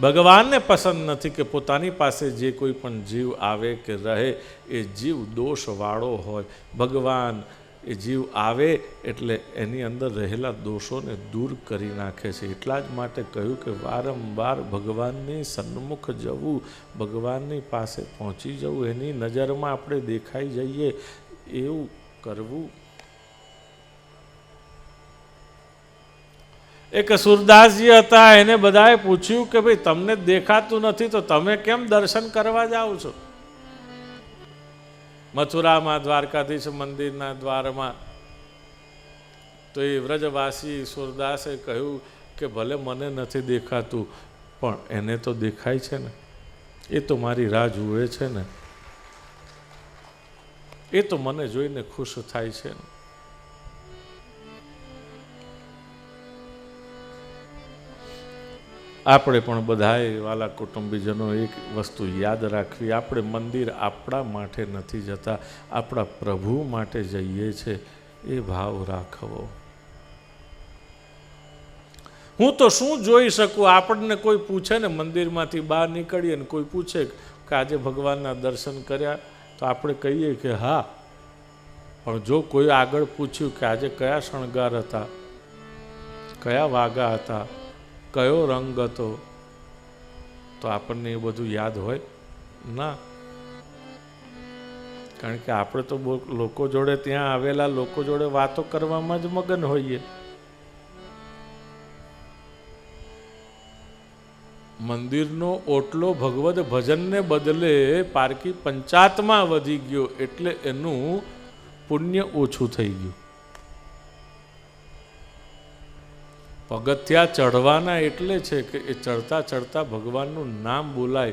ભગવાનને પસંદ નથી કે પોતાની પાસે જે કોઈ પણ જીવ આવે કે રહે, એ જીવ દોષવાળો હોય. ભગવાન એ જીવ આવે એટલે એની અંદર રહેલા દોષોને દૂર કરી નાખે છે. એટલા જ માટે કહ્યું કે વારંવાર ભગવાનની સન્મુખ જવું, ભગવાનની પાસે પહોંચી જવું, એની નજરમાં આપણે દેખાઈ જઈએ એવું કરવું એક સુરદાસજી હતા, એને બધાએ પૂછ્યું કે ભાઈ, તમને દેખાતું નથી તો તમે કેમ દર્શન કરવા જાઓ છો? મથુરામાં દ્વારકાધીશ મંદિરના દ્વારમાં. તો એ વ્રજવાસી સુરદાસે કહ્યું કે, ભલે મને નથી દેખાતું, પણ એને તો દેખાય છે ને. એ તો મારી રાહ જુએ છે ને. એ તો મને જોઈને ખુશ થાય છે ને. આપણે પણ બધાએ, વાલા કુટુંબીજનો એક વસ્તુ યાદ રાખવી, આપણે મંદિર આપણા માટે નથી જતા, આપણા પ્રભુ માટે જઈએ છે, એ ભાવ રાખવો. હું તો શું જોઈ શકું? આપણને કોઈ પૂછે ને મંદિરમાંથી બહાર નીકળીએ ને કોઈ પૂછે કે આજે ભગવાનના દર્શન કર્યા, તો આપણે કહીએ કે હા, પણ જો કોઈ આગળ પૂછ્યું કે આજે કયા શણગાર હતા, કયા વાગા હતા કયો રંગ હતો તો આપણને એ બધું યાદ હોય? ના. કારણ કે આપણે તો લોકો જોડે ત્યાં આવેલા લોકો જોડે વાતો કરવામાં જ મગન હોઈએ. મંદિરનો ઓટલો ભગવદ ભજનને બદલે પારકી પંચાતમાં વધી ગયો એટલે એનું પુણ્ય ઓછું થઈ ગયું. પગથિયા ચઢવાના એટલે છે કે એ ચડતા ચડતા ભગવાનનું નામ બોલાય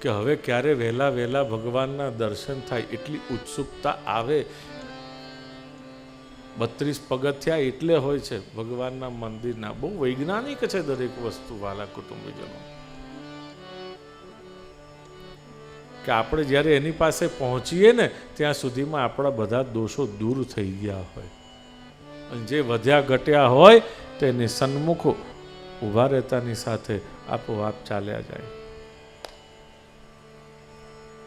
કે હવે ક્યારે વહેલા વહેલા ભગવાનના દર્શન થાય, એટલી ઉત્સુકતા આવે. બત્રીસ પગથિયા એટલે હોય છે ભગવાનના મંદિરના. બહુ વૈજ્ઞાનિક છે દરેક વસ્તુ વાલા કુટુંબીજનો. કે આપણે જ્યારે એની પાસે પહોંચીએ ને, ત્યાં સુધીમાં આપણા બધા દોષો દૂર થઈ ગયા હોય. અને જે વધ્યા ઘટ્યા હોય તેની સન્મુખ ઊભા રહેતાની સાથે આપોઆપ ચાલ્યા જાય.